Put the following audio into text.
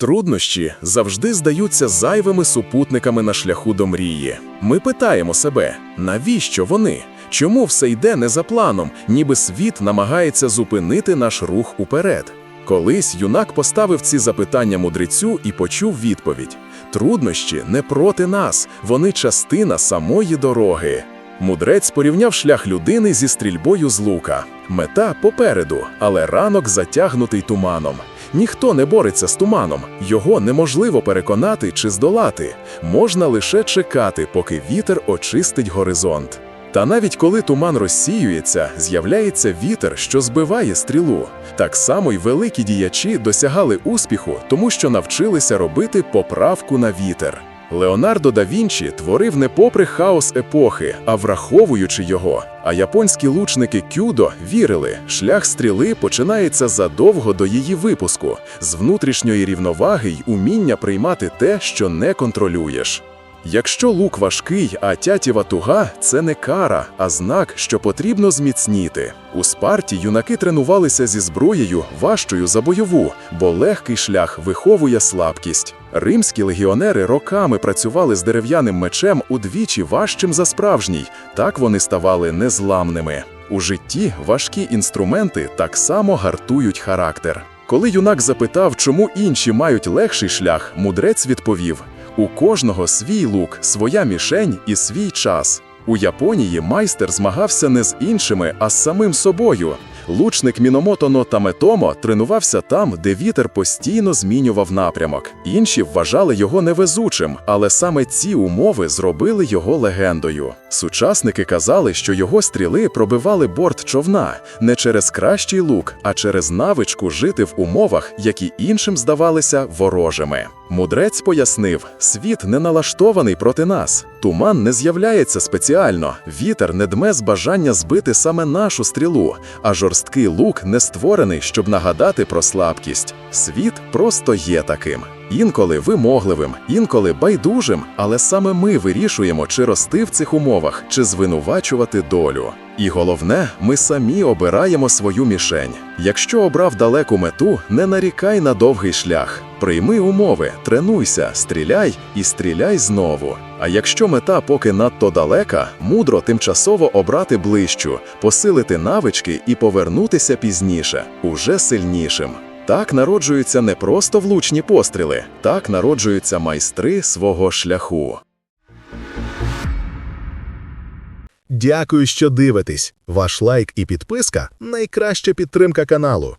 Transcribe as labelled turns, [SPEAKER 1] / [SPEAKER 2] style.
[SPEAKER 1] Труднощі завжди здаються зайвими супутниками на шляху до мрії. Ми питаємо себе, навіщо вони? Чому все йде не за планом, ніби світ намагається зупинити наш рух уперед? Колись юнак поставив ці запитання мудрецю і почув відповідь: труднощі не проти нас, вони частина самої дороги. Мудрець порівняв шлях людини зі стрільбою з лука. Мета попереду, але ранок затягнутий туманом. Ніхто не бореться з туманом, його неможливо переконати чи здолати. Можна лише чекати, поки вітер очистить горизонт. Та навіть коли туман розсіюється, з'являється вітер, що збиває стрілу. Так само й великі діячі досягали успіху, тому що навчилися робити поправку на вітер. Леонардо да Вінчі творив не попри хаос епохи, а враховуючи його. А японські лучники кюдо вірили, шлях стріли починається задовго до її випуску, з внутрішньої рівноваги й уміння приймати те, що не контролюєш. Якщо лук важкий, а тятєва туга це не кара, а знак, що потрібно зміцніти. У спарті юнаки тренувалися зі зброєю важчою за бойову, бо легкий шлях виховує слабкість. Римські легіонери роками працювали з дерев'яним мечем удвічі важчим за справжній, так вони ставали незламними. У житті важкі інструменти так само гартують характер. Коли юнак запитав, чому інші мають легший шлях, мудрець відповів: у кожного свій лук, своя мішень і свій час. У Японії майстер змагався не з іншими, а з самим собою. Лучник Міномото но Таметомо тренувався там, де вітер постійно змінював напрямок. Інші вважали його невезучим, але саме ці умови зробили його легендою. Сучасники казали, що його стріли пробивали борт човна не через кращий лук, а через навичку жити в умовах, які іншим здавалися ворожими. Мудрець пояснив, світ не налаштований проти нас. Туман не з'являється спеціально, вітер не дме з бажання збити саме нашу стрілу, а жорсткий лук не створений, щоб нагадати про слабкість. Світ просто є таким. Інколи вимогливим, інколи байдужим, але саме ми вирішуємо, чи рости в цих умовах, чи звинувачувати долю. І головне, ми самі обираємо свою мішень. Якщо обрав далеку мету, не нарікай на довгий шлях. Прийми умови, тренуйся, стріляй і стріляй знову. А якщо мета поки надто далека, мудро тимчасово обрати ближчу, посилити навички і повернутися пізніше, уже сильнішим. Так народжуються не просто влучні постріли, так народжуються майстри свого шляху.
[SPEAKER 2] Дякую, що дивитесь. Ваш лайк і підписка найкраща підтримка каналу.